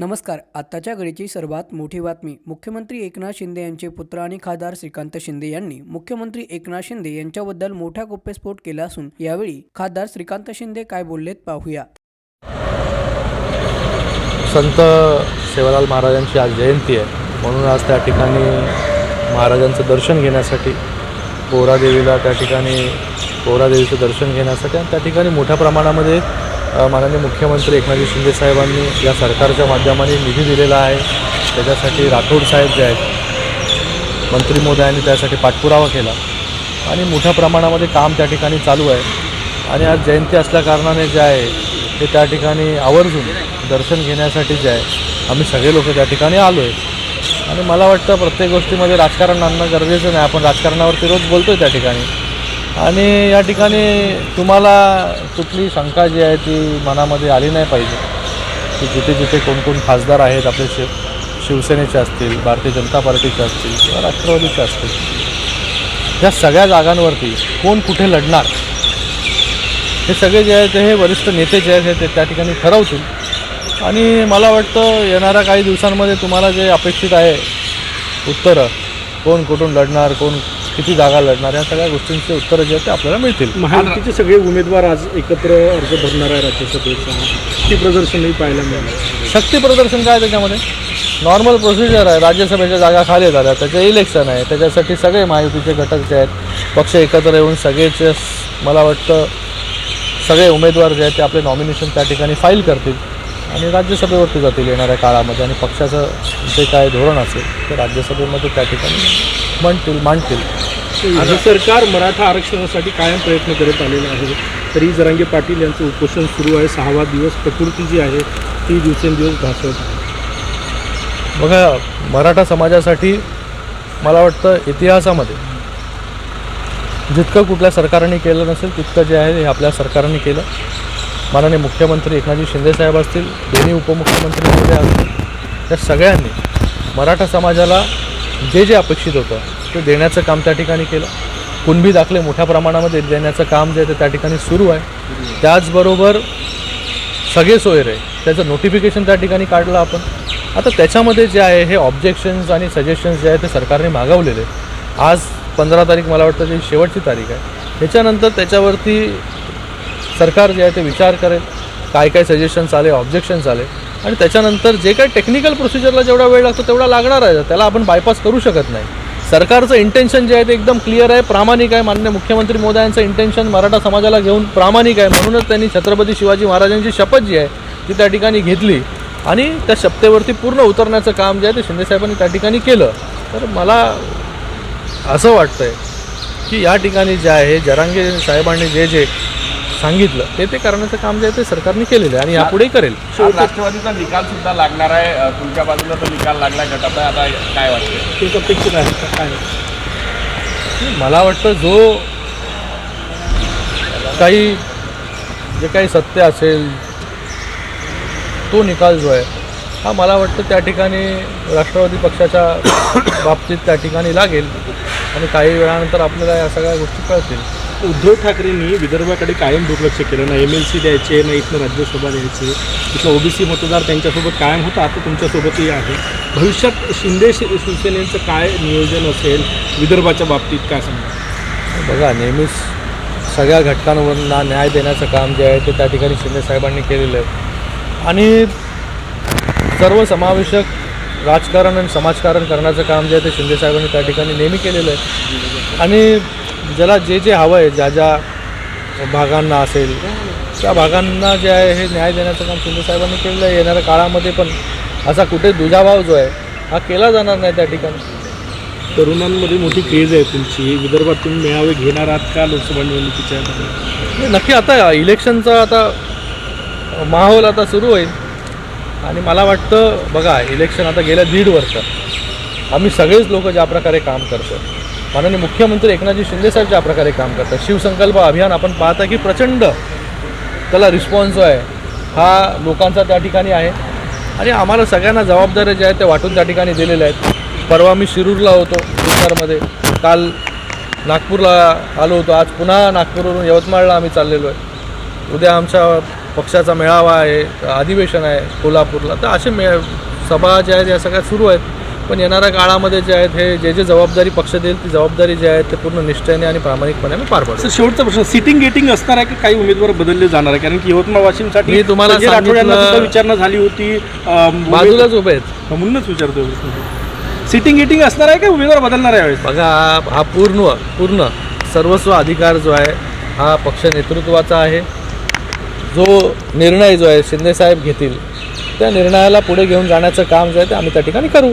नमस्कार आत्ताच्या घडीची सर्वात मोठी बातमी. मुख्यमंत्री एकनाथ शिंदे यांचे पुत्र आणि खासदार श्रीकांत शिंदे यांनी मुख्यमंत्री एकनाथ शिंदे यांच्याबद्दल मोठा गोप्यस्फोट केला असून यावेळी खासदार श्रीकांत शिंदे काय बोललेत पाहूया. संत सेवालाल महाराजांची आज जयंती आहे. म्हणून आज त्या ठिकाणी महाराजांचं दर्शन घेण्यासाठी पोहरादेवीला त्या ठिकाणी पोहरादेवीचं दर्शन घेण्यासाठी आणि त्या ठिकाणी मोठ्या प्रमाणामध्ये माननीय मुख्यमंत्री एकनाथजी शिंदे साहेबांनी या सरकारच्या माध्यमाने निधी दिलेला आहे. त्याच्यासाठी राठोड साहेब जे आहेत मंत्री मोदयांनी त्यासाठी पाठपुरावा केला. आणि मोठ्या प्रमाणामध्ये काम त्या ठिकाणी चालू आहे. आणि आज जयंती असल्याकारणाने जे आहे ते त्या ठिकाणी आवर्जून दर्शन घेण्यासाठी जे आहे आम्ही सगळे लोक त्या ठिकाणी आलो आहे. आणि मला वाटतं प्रत्येक गोष्टीमध्ये राजकारण आणणं गरजेचं नाही. आपण राजकारणावरती रोज बोलतो आहे त्या ठिकाणी. आणि या ठिकाणी तुम्हाला कुठली शंका जी आहे ती मनामध्ये आली नाही पाहिजे. की जिथे जिथे कोण कोण खासदार आहेत आपले शिव शिवसेनेचे असतील भारतीय जनता पार्टीचे असतील किंवा राष्ट्रवादीचे असतील. या सगळ्या जागांवरती कोण कुठे लढणार? हे सगळे जे आहेत हे वरिष्ठ नेते जे आहेत हे ते त्या ठिकाणी ठरवतील. आणि मला वाटतं येणाऱ्या काही दिवसांमध्ये तुम्हाला जे अपेक्षित आहे उत्तरं कोण कुठून लढणार कोण किती जागा लढणार या सगळ्या गोष्टींचे उत्तरं जे आहेत ते आपल्याला मिळतील. महायुतीचे सगळे उमेदवार आज एकत्र अर्ज भरणार आहे राज्यसभेचा. ते प्रदर्शनही पाहायला मिळालं. शक्ती प्रदर्शन काय त्याच्यामध्ये? नॉर्मल प्रोसिजर आहे. राज्यसभेच्या जागा खाली झाल्या. त्याचं इलेक्शन आहे. त्याच्यासाठी सगळे महायुतीचे घटक जे आहेत पक्ष एकत्र येऊन सगळेचे मला वाटतं सगळे उमेदवार जे आहेत ते आपले नॉमिनेशन त्या ठिकाणी फाईल करतील. आणि राज्यसभेवरती जातील येणाऱ्या काळामध्ये आणि पक्षाचं जे काय धोरण असेल ते राज्यसभेमध्ये त्या ठिकाणी म्हणतील मांडतील. राज्य सरकार मराठा आरक्षणासाठी कायम प्रयत्न करत आलेलं आहे. तरी जरांगे पाटील यांचं उपोषण सुरू आहे. सहावा दिवस प्रकृती जी आहे ती दिवसेंदिवस भासवत आहे. बघा मराठा समाजासाठी मला वाटतं इतिहासामध्ये जितकं कुठल्या सरकारने केलं नसेल तितकं जे आहे हे आपल्या सरकारने केलं. माननीय मुख्यमंत्री एकनाथजी शिंदेसाहेब असतील दोन्ही उपमुख्यमंत्री महोदय असतील त्या सगळ्यांनी मराठा समाजाला जे जे अपेक्षित होतं ते देण्याचं काम त्या ठिकाणी केलं. कुणबी दाखले मोठ्या प्रमाणामध्ये देण्याचं काम जे आहे ते त्या ठिकाणी सुरू आहे. त्याचबरोबर सगळे सोयर आहे त्याचं नोटिफिकेशन त्या ठिकाणी काढलं आपण. आता त्याच्यामध्ये जे आहे हे ऑब्जेक्शन्स आणि सजेशन्स जे आहे ते सरकारने मागवलेले. आहेत. आज पंधरा तारीख मला वाटतं जी शेवटची तारीख आहे. त्याच्यानंतर त्याच्यावरती सरकार जे आहे ते विचार करेल काय काय सजेशन्स आले ऑब्जेक्शन्स आले. आणि त्याच्यानंतर जे काही टेक्निकल प्रोसिजरला जेवढा वेळ लागतो तेवढा लागणार आहे. त्याला आपण बायपास करू शकत नाही. सरकारचं इंटेन्शन जे आहे ते एकदम क्लिअर आहे प्रामाणिक आहे. मान्य मुख्यमंत्री मोदयांचं इंटेन्शन मराठा समाजाला घेऊन प्रामाणिक आहे. म्हणूनच त्यांनी छत्रपती शिवाजी महाराजांची शपथ जी आहे ती त्या ठिकाणी घेतली. आणि त्या शपथेवरती पूर्ण उतरण्याचं काम जे आहे ते शिंदेसाहेबांनी त्या ठिकाणी केलं. तर मला असं वाटतं आहे की या ठिकाणी जे आहे जरांगे साहेबांनी जे जे सांगितलं. ते ते करण्याचं काम जे आहे ते सरकारने केलेलं आहे आणि यापुढेही करेल. राष्ट्रवादीचा निकाल सुद्धा लागणार आहे. तुमच्या बाजूला तो निकाल लागला गटाचा आता काय वाटतं? ते अपेक्षित आहे. का काय मला वाटतं जो काही जे काही सत्य असेल तो निकाल जो आहे हा मला वाटतं त्या ठिकाणी राष्ट्रवादी पक्षाच्या बाबतीत त्या ठिकाणी लागेल. आणि काही वेळानंतर आपल्याला या सगळ्या गोष्टी कळतील. उद्धव ठाकरेंनी विदर्भाकडे कायम दुर्लक्ष केलं ना एम एल सी द्यायचे ना इथनं राज्यसभा द्यायचे. इथलं ओबीसी मतदार त्यांच्यासोबत कायम होता आता तुमच्यासोबतही आहे. भविष्यात शिंदे शिवसेनेचं काय नियोजन असेल विदर्भाच्या बाबतीत काय सांगा बघा नेहमीच सगळ्या घटकांवरना न्याय देण्याचं काम जे आहे ते त्या ठिकाणी शिंदे साहेबांनी केलेलं आहे. आणि सर्वसमावेशक राजकारण आणि समाजकारण करण्याचं काम जे आहे ते शिंदे साहेबांनी त्या ठिकाणी नेहमी केलेलं आहे. आणि ज्याला जे जे हवं आहे ज्या ज्या भागांना असेल त्या भागांना जे आहे हे न्याय देण्याचं काम शिंदे साहेबांनी केलेलं आहे. येणाऱ्या काळामध्ये पण असा कुठे दुजाभाव जो आहे हा केला जाणार नाही त्या ठिकाणी. तरुणांमध्ये मोठी क्रेज आहे तुमची. विदर्भात तुम्ही मेळावे घेणार आहात का लोकसभा निवडणुकीच्या नक्की आता इलेक्शनचा आता माहोल आता सुरू होईल. आणि मला वाटतं बघा इलेक्शन आता गेल्या दीड वर्ष आम्ही सगळेच लोक ज्या प्रकारे काम करतो माननीय मुख्यमंत्री एकनाथजी शिंदेसाहेब ज्या प्रकारे काम करतात. शिवसंकल्प अभियान आपण पाहता की प्रचंड त्याला रिस्पॉन्स जो आहे हा लोकांचा त्या ठिकाणी आहे. आणि आम्हाला सगळ्यांना जबाबदाऱ्या ज्या आहेत त्या वाटून त्या ठिकाणी दिलेल्या आहेत. परवा मी शिरूरला होतो बिहारमध्ये काल नागपूरला आलो होतो. आज पुन्हा नागपूरवरून यवतमाळला आम्ही चाललेलो आहे. उद्या आमच्या पक्षाचा मेळावा आहे अधिवेशन आहे कोल्हापूरला. तर असे मे सभा ज्या आहेत या सगळ्या सुरू आहेत. पण येणाऱ्या काळामध्ये जे आहेत हे जे जे जबाबदारी पक्ष देईल ती जबाबदारी जी आहे ते पूर्ण निष्ठेने आणि प्रामाणिकपणे आम्ही पार पाडू. सर शेवटचा प्रश्न सिटिंग गेटिंग असणार आहे की काही उमेदवार बदलले जाणार आहे? कारण की यवतमाळ वाशिमसाठी मी तुम्हाला संजय राठोड यांना सांगितलं- सुद्धा विचारणा झाली होती अं, बाजूलाच उभे आहेत. म्हणूनच विचारतो सिटिंग गेटिंग असणार आहे का उमेदवार बदलणार आहे यावेळेस? बघा हा- हा पूर्ण पूर्ण सर्वस्व अधिकार जो आहे हा पक्ष नेतृत्वाचा आहे. जो निर्णय जो आहे शिंदेसाहेब घेतील त्या निर्णयाला पुढे घेऊन जाण्याचं काम जे आहे ते आम्ही त्या ठिकाणी करू.